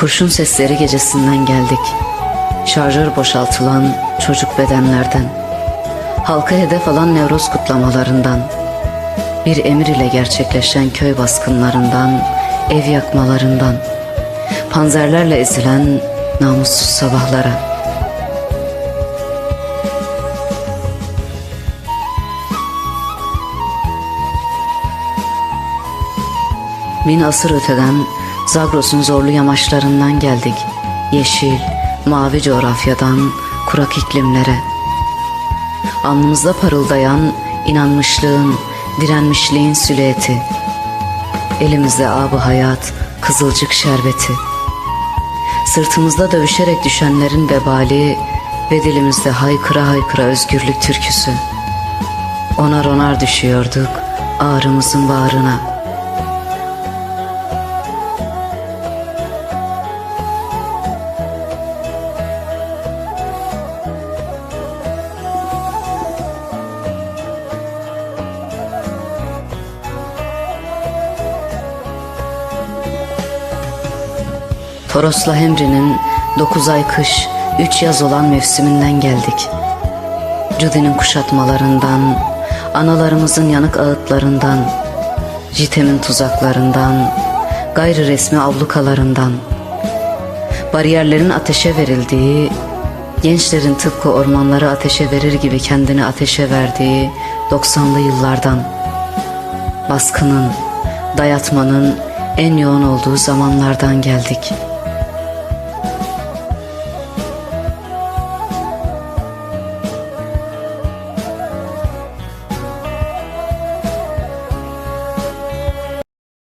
Kurşun sesleri gecesinden geldik. Şarjör boşaltılan çocuk bedenlerden. Halka hedef alan Nevroz kutlamalarından. Bir emir ile gerçekleşen köy baskınlarından, ev yakmalarından. Panzerlerle ezilen namussuz sabahlara. Bin asır öteden Zagros'un zorlu yamaçlarından geldik. Yeşil, mavi coğrafyadan kurak iklimlere. Alnımızda parıldayan inanmışlığın, direnmişliğin silüeti. Elimizde abı hayat, kızılcık şerbeti. Sırtımızda dövüşerek düşenlerin vebali ve dilimizde haykıra haykıra özgürlük türküsü. Onar onar düşüyorduk ağrımızın bağrına.'' Toros'la Hemri'nin 9 ay kış, 3 yaz olan mevsiminden geldik. Judy'nin kuşatmalarından, analarımızın yanık ağıtlarından, Jitem'in tuzaklarından, gayri resmi ablukalarından, bariyerlerin ateşe verildiği, gençlerin tıpkı ormanları ateşe verir gibi kendini ateşe verdiği 90'lı yıllardan, baskının, dayatmanın en yoğun olduğu zamanlardan geldik.''